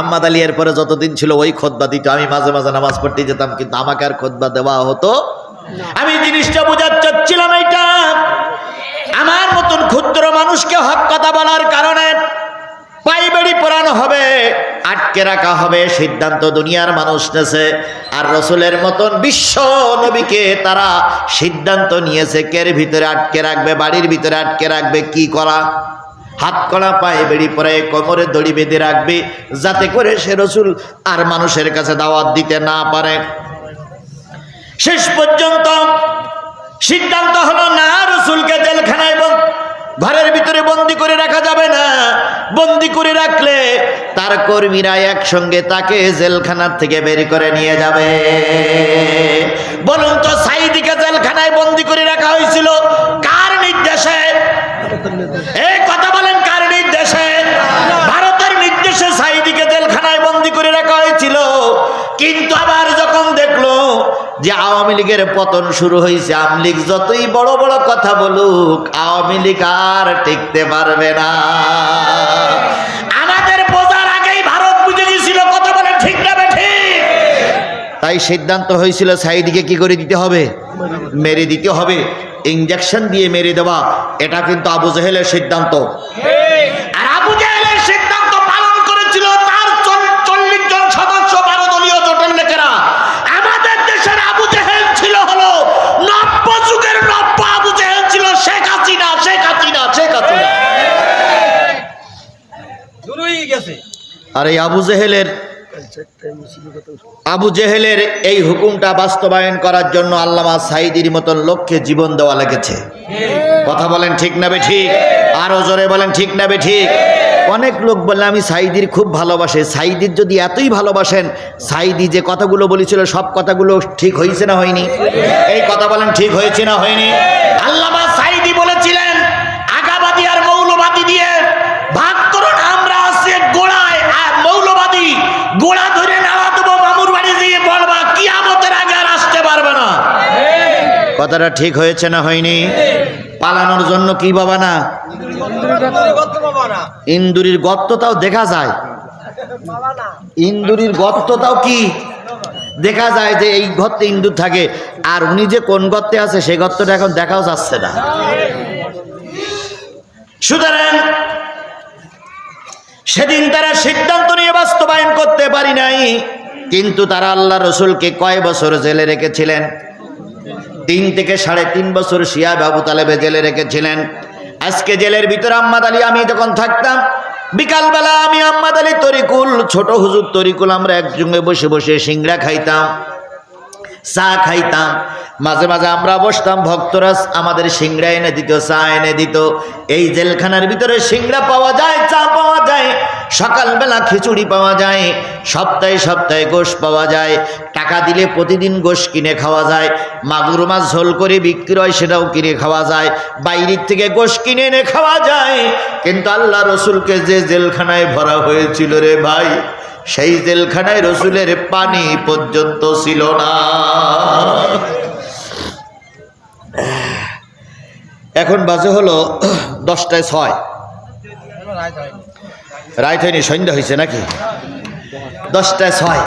আম্মাদ আলী এর পরে যতদিন ছিল ওই খোদবা দিত। আমি মাঝে মাঝে নামাজ পড়তে যেতাম, কিন্তু আমাকে আর খোদবা দেওয়া হতো আমি জিনিসটা বোঝার চাচ্ছিলাম এইটা। আমার মতন ক্ষুদ্র মানুষকে হক কথা বলার কারণে পাইবেড়ি পরানো হবে, আটকে রাখা হবে, সিদ্ধান্ত দুনিয়ার মানুষ নেছে। আর রসুলের মতন বিশ্ব নবীকে তারা সিদ্ধান্ত নিয়েছে, কের ভিতরে আটকে রাখবে, বাড়ির ভিতরে আটকে রাখবে, কি করা? হাত কড়া পায়ে বেড়ি পরে কোমরে দড়ি বেঁধে রাখবে, যাতে করে সে রসুল আর মানুষের কাছে দাওয়াত দিতে না পারে। শেষ পর্যন্ত সিদ্ধান্ত হলো, না, রসুলকে জেলখানায় ঘরের ভিতরে বন্দি করে রাখা যাবে না। বন্দি করে রাখলে তার কর্মীরা একসঙ্গে তাকে জেলখানার থেকে বের করে নিয়ে যাবে বলুন তো সাইদিকে জেলখানায় বন্দি করে রাখা হয়েছিল কার নির্দেশে এই কথা বলেন কার নির্দেশে ভারতের নির্দেশে সাইদিকে জেলখানায় বন্দি করে রাখা হয়েছিল কিন্তু আবার যখন দেখল যে আওয়ামী লীগের পতন শুরু হয়েছে, আওয়ামী লীগ যতই বড় বড় কথা বলুক, আওয়ামী লীগ আর টিকতে পারবে না। আমাদের ঠিক তাই সিদ্ধান্ত হয়েছিল সাইদিকে কি করে দিতে হবে? মেরে দিতে হবে। ইঞ্জেকশন দিয়ে মেরে দেওয়া। এটা কিন্তু আবু জেহেলের সিদ্ধান্ত। আর এই আবু জেহেলের আবু জেহেলের এই হুকুমটা বাস্তবায়ন করার জন্য আল্লামা সাইদির মতন লক্ষ্যে জীবন দেওয়া লেগেছে। কথা বলেন ঠিক না ঠিক আরও জোরে বলেন ঠিক না ঠিক অনেক লোক বলে আমি সাইদির খুব ভালোবাসে। সাইদির যদি এতই ভালোবাসেন সাইদি যে কথাগুলো বলেছিল, সব কথাগুলো ঠিক হয়েছে না হয়নি? এই কথা বলেন, ঠিক হয়েছে না হয়নি? কথাটা ঠিক হয়েছে না হয়নি? পালানোর জন্য কি বাবা না? ইন্দুরির গর্তটাও দেখা যায়। ইন্দুরির গর্তটাও কি? দেখা যায় যে এই গর্তে ইন্দুর থাকে। আর উনি যে কোন গর্তে আছে সেই গর্তটা এখন দেখাও যাচ্ছে না। সুতরাং সেদিন তারা সিদ্ধান্ত নিয়ে বাস্তবায়ন করতে পারি নাই। কিন্তু তারা আল্লাহ রসুলকে কয় বছর জেলে রেখেছিলেন? তিন থেকে সাড়ে তিন বছর শিয়া বাবু তালেবে জেলে রেখেছিলেন। আজকে জেলের ভিতরে আম্মাদ আলী, আমি যখন থাকতাম, বিকালবেলা আমি আম্মাদ আলী তরিকুল, ছোট হুজুর তরিকুল, আমরা একসঙ্গে বসে বসে সিংড়া খাইতাম, চা খাইতাম। মাঝে মাঝে আমরা বসতাম, ভক্তরা আমাদের সিংড়া এনে দিত, চা এনে দিত। এই জেলখানার ভিতরে সিংড়া পাওয়া যায়, চা পাওয়া সকালবেলা খিচুড়ি পাওয়া যায়, সপ্তাহে সপ্তাহে গোশ পাওয়া যায়, টাকা দিলে প্রতিদিন গোশ কিনে খাওয়া যায়, মাগুর মাছ ঝোল করে বিক্রি হয় সেটাও কিনে খাওয়া যায়, বাইরের থেকে গোশ কিনে এনে খাওয়া যায়। কিন্তু আল্লাহ রসুলকে যে জেলখানায় ভরা হয়েছিল রে ভাই, সেই জেলখানায় রসুলের পানি পর্যন্ত ছিল না। এখন বাজে হলো দশটায় ছয়। হয়নি সন্ধ্যা হয়েছে নাকি? দশটায় ছয়।